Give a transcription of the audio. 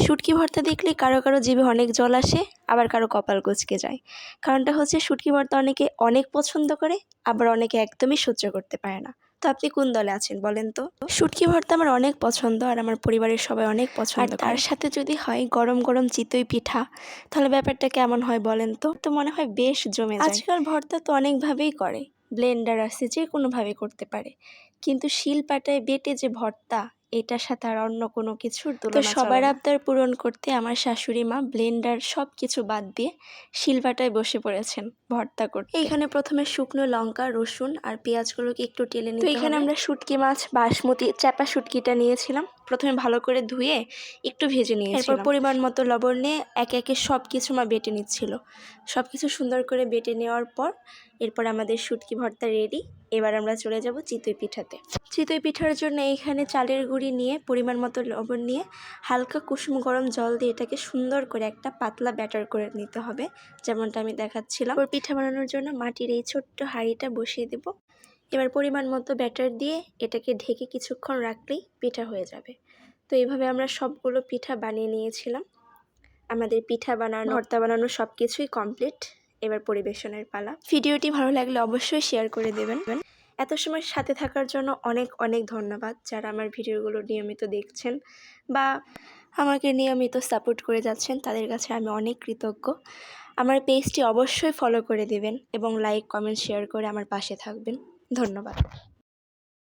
শুটকি ভর্তা দেখলে কারও কারও জিভে অনেক জল আসে আবার কারও কপাল কুঁচকে যায়। কারণটা হচ্ছে শুটকি ভর্তা অনেকে অনেক পছন্দ করে আবার অনেকে একদমই সহ্য করতে পারে না। তো আপনি কোন দলে আছেন বলেন তো? শুটকি ভর্তা আমার অনেক পছন্দ আর আমার পরিবারের সবাই অনেক পছন্দ আর তার সাথে যদি হয় গরম গরম চিতই পিঠা তাহলে ব্যাপারটা কেমন হয় বলেন তো? তো মনে হয় বেশ জমে আজকাল ভর্তা তো অনেকভাবেই করে ব্লেন্ডার আছে যে কোনোভাবে করতে পারে। কিন্তু শিল পাটায় বেটে যে ভর্তা এটার সাথে আর অন্য কোনো কিছুর তো সবার আবদার পূরণ করতে আমার শাশুড়ি মা ব্লেন্ডার সব কিছু বাদ দিয়ে শিলবাটায় বসে পড়েছেন ভর্তা করতে। এখানে প্রথমে শুকনো লঙ্কা রসুন আর পেঁয়াজগুলোকে একটু টেলে নিতে এখানে আমরা শুটকি মাছ বাসমতি চাপা শুটকিটা নিয়েছিলাম। প্রথমে ভালো করে ধুয়ে একটু ভেজে নিয়েছিলাম। এরপর পরিমাণ মতো লবণ নিয়ে একে একে সব কিছু মা বেটে নিচ্ছিল। সব কিছু সুন্দর করে বেটে নেওয়ার পর এরপর আমাদের শুটকি ভর্তা রেডি এবার আমরা চলে যাব চিতই পিঠাতে। চিতই পিঠার জন্য এইখানে চালের গুঁড়ি নিয়ে পরিমাণ মতো লবণ নিয়ে হালকা কুসুম গরম জল দিয়ে এটাকে সুন্দর করে একটা পাতলা ব্যাটার করে নিতে হবে যেমনটা আমি দেখাচ্ছিলাম। ওর পিঠা বানানোর জন্য মাটির এই ছোট্ট হাঁড়িটা বসিয়ে দেব। এবার পরিমাণ মতো ব্যাটার দিয়ে এটাকে ঢেকে কিছুক্ষণ রাখলেই পিঠা হয়ে যাবে। তো এইভাবে আমরা সবগুলো পিঠা বানিয়ে নিয়েছিলাম। আমাদের পিঠা বানানো, ভর্তা বানানো সব কিছুই কমপ্লিট এবার পরিবেশনের পালা। ভিডিওটি ভালো লাগলে অবশ্যই শেয়ার করে দেবেন। এত সময় সাথে থাকার জন্য অনেক অনেক ধন্যবাদ যারা আমার ভিডিওগুলো নিয়মিত দেখছেন বা আমাকে নিয়মিত সাপোর্ট করে যাচ্ছেন, তাদের কাছে আমি অনেক কৃতজ্ঞ। আমার পেজটি অবশ্যই ফলো করে দেবেন এবং লাইক কমেন্ট শেয়ার করে আমার পাশে থাকবেন। ধন্যবাদ।